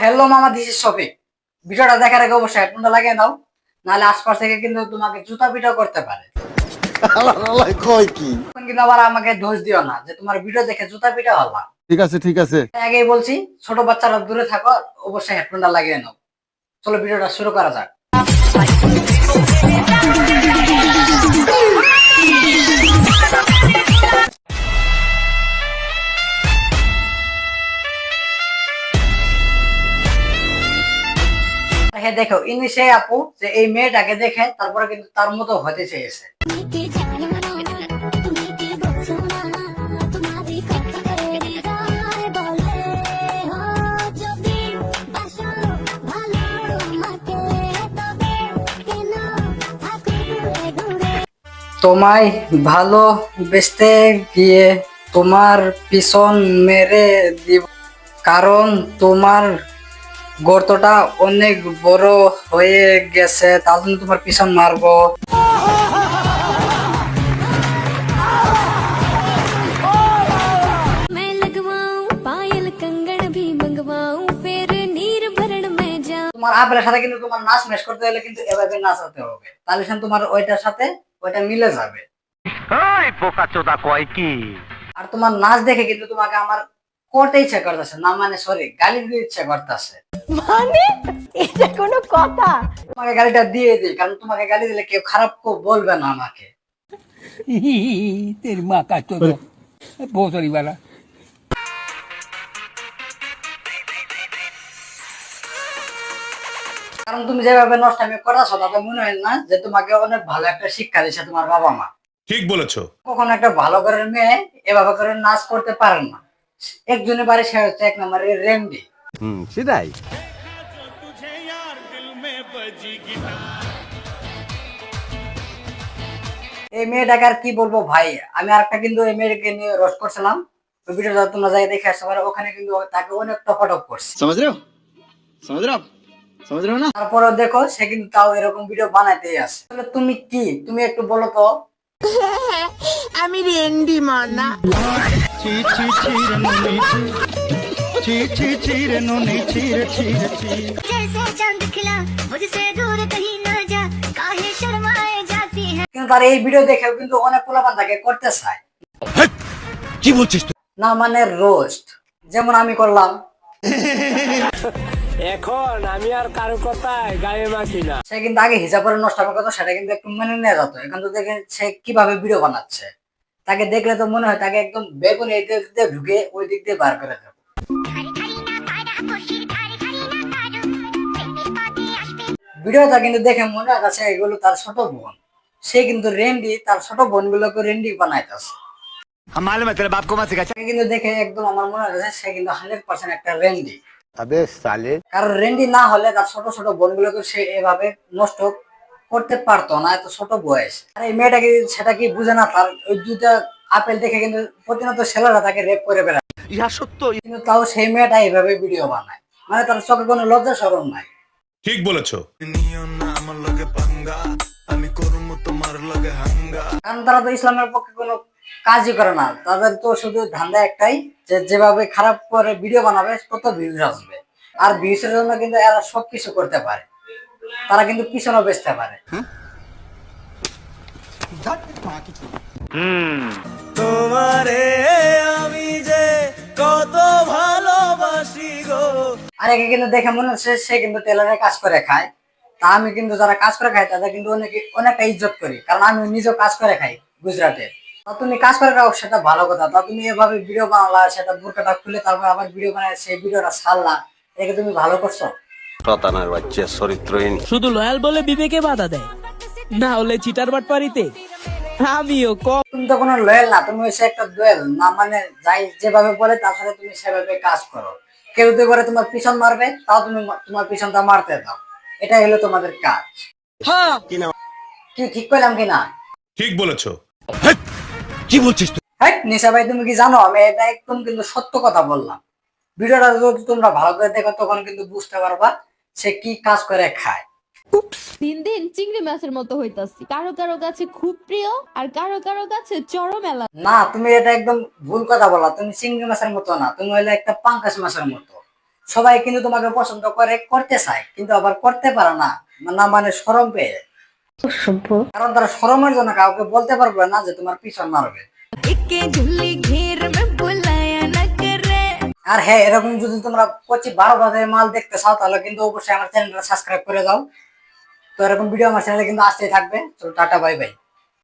Hello মামা this Shafiq ভিডিওটা দেখার আগে অবশ্যই হেডফোনটা লাগিয়ে নাও নাহলে আশপাশ থেকে কিন্তু তোমাকে জুতা পিটাও করতে পারে। কি? কিন্তু আবার আমাকে দোষ দিও না যে তোমার ভিডিও দেখে জুতা পিটা ঠিক আছে ঠিক আছে। আগেই বলছি ছোট বাচ্চারা দূরে থাকো অবশ্যই হেডফোনটা লাগিয়ে নাও। চলো ভিডিওটা শুরু করা যাক। দেখো ইনি সেই আপু, যে এই মেয়েটাকে দেখে তারপরে কিন্তু তার মতো হতে চেয়েছে। তোমায় ভালো বেচতে গিয়ে তোমার পিছন মেরে দিব। কারণ তোমার গর্তটা অনেক বড় হয়ে গেছে তার জন্য তোমার পিছন মারবো। সাথে কিন্তু তোমার নাচ করতে কিন্তু হবে। তাহলে তোমার ওইটার সাথে ওইটা মিলে যাবে। আর তোমার নাচ দেখে কিন্তু তোমাকে আমার করতে ইচ্ছা করতেছে না মানে সরি গালি দিতে ইচ্ছা করতেছে। মানে? এটা কোনো কথা? তোমাকে দিয়ে দিই কারণ তোমাকে দিলে কেউ খারাপ বলবে না আমাকে। মা কাজ তো কারণ তুমি যেভাবে নষ্ট আমি করা সদাতে মনে হয় না যে তোমাকে অনেক ভালো একটা শিক্ষা দিয়েছে তোমার বাবা মা। ঠিক বলেছ। কখনো একটা ভালো করে মেয়ে এভাবে করে নাচ করতে পারেন না। একজনের বাড়ি সে হচ্ছে এক নম্বরের রেন্ডি। হুম সেটাই। এই মেয়েটাকে আর কি বলব ভাই আমি আরেকটা কিন্তু এই মেয়েটাকে নিয়ে রস করছিলাম ভিডিওটা তোমরা যাই দেখে আসতে ওখানে কিন্তু তাকে অনেক টপাটপ করছে তারপরে দেখো সে কিন্তু তাও এরকম ভিডিও বানাইতে আসে তাহলে তুমি কি তুমি একটু বলো তো আমি রেন্ডি মানা जैसे चांद खिला मुझसे दूर कहीं ना जा काहे शर्माए जाती है কিন্তু তার এই ভিডিও দেখেও কিন্তু অনেক পোলাপান তাকে করতে চায় কি বলছিস তুই না মানে রোস্ট যেমন আমি করলাম এখন আমি আর কারো কথায় গায়ে মাখি না সে কিন্তু আগে হিসাবের নষ্ট করতো সেটা কিন্তু একটু মেনে নেওয়া যেত এখন তো দেখে সে কিভাবে ভিডিও বানাচ্ছে তাকে দেখলে তো মনে হয় তাকে একদম বেগুন এই দিক দিয়ে ঢুকে ওই দিক দিয়ে বার করে দেবো ভিডিওটা কিন্তু দেখে মনে আছে এগুলো তার ছোট বোন। সে কিন্তু রেন্ডি তার ছোট বোনগুলোকে রেন্ডি বানাইতেছে। নষ্ট করতে পারতো না এত ছোট বয়স। আর এই সেটা কি বুঝে না তার ওই দুইটা আপেল দেখে কিন্তু প্রতিনিয়ত ছেলেরা তাকে রেপ করে বেড়ায়। ইহা সত্য। কিন্তু তাও সেই মেয়েটা এইভাবে ভিডিও বানায়। মানে তার চোখে কোনো লজ্জা সরম নাই। ঠিক বলেছ। কারণ তারা তো ইসলামের পক্ষে কোনো কাজই করে না। তাদের তো শুধু ধান্দা একটাই যে যেভাবে খারাপ করে ভিডিও বানাবে তত ভিউজ আসবে। আর ভিউজের জন্য কিন্তু এরা সবকিছু করতে পারে। তারা কিন্তু পিছনে বেচতে পারে। আর একে কিন্তু দেখে মনে হচ্ছে সে কিন্তু টেলারে কাজ করে খায়। তা আমি কিন্তু যারা কাজ করে খায় তাদের কিন্তু অনেক অনেকটা ইজ্জত করি। কারণ আমি নিজেও কাজ করে খাই গুজরাটে। তা তুমি কাজ করে খাও সেটা ভালো কথা। তা তুমি এভাবে ভিডিও বানালা সেটা বুরকাটা খুলে তারপর আবার ভিডিও বানায় সেই ভিডিওটা ছাড়লা। একে তুমি ভালো করছ? শতানার বাচ্চা চরিত্রহীন। শুধু লয়াল বলে বিবেকে বাধা দেয় না হলে চিটার বাটপারিতে আমিও কম তুমি তো কোনো লয়াল না তুমি হচ্ছে একটা দোয়েল। না মানে যাই যেভাবে বলে তার সাথে তুমি সেভাবে কাজ করো। কেউ যদি করে তোমার পিছন মারবে তাও তুমি তোমার পিছনটা মারতে দাও। এটা হলো তোমাদের কাজ। হ্যাঁ। কি ঠিক করলাম কি না? ঠিক বলেছ। কি বলছিস হ্যাঁ নিশা ভাই তুমি কি জানো? আমি এটা একদম কিন্তু সত্য কথা বললাম। ভিডিওটা যদি তোমরা ভালো করে দেখো তখন কিন্তু বুঝতে পারবা সে কি কাজ করে খায়। দিন দিন চিংড়ি মাছের মতো হইতাছি। কারও কারও কাছে খুব প্রিয় আর কারও কারও কাছে চরম এলা না তুমি এটা একদম ভুল কথা বলা। তুমি চিংড়ি মাছের মতো না তুমি হলে একটা পাঙ্কাশ মাছের মতো। সবাই কিন্তু তোমাকে পছন্দ করে করতে চায় কিন্তু আবার করতে পারে না। না মানে সরম পেয়ে। কারণ তারা সরমের জন্য কাউকে বলতে পারবে না যে তোমার পিছন মারবে। আর হ্যাঁ এরকম যদি তোমরা পঁচিশ বারো বাজারের মাল দেখতে চাও তাহলে কিন্তু অবশ্যই আমার চ্যানেলটা সাবস্ক্রাইব করে দাও। তো এরকম ভিডিও আমার চ্যানেলে কিন্তু আসতেই থাকবে। তো টাটা বাই বাই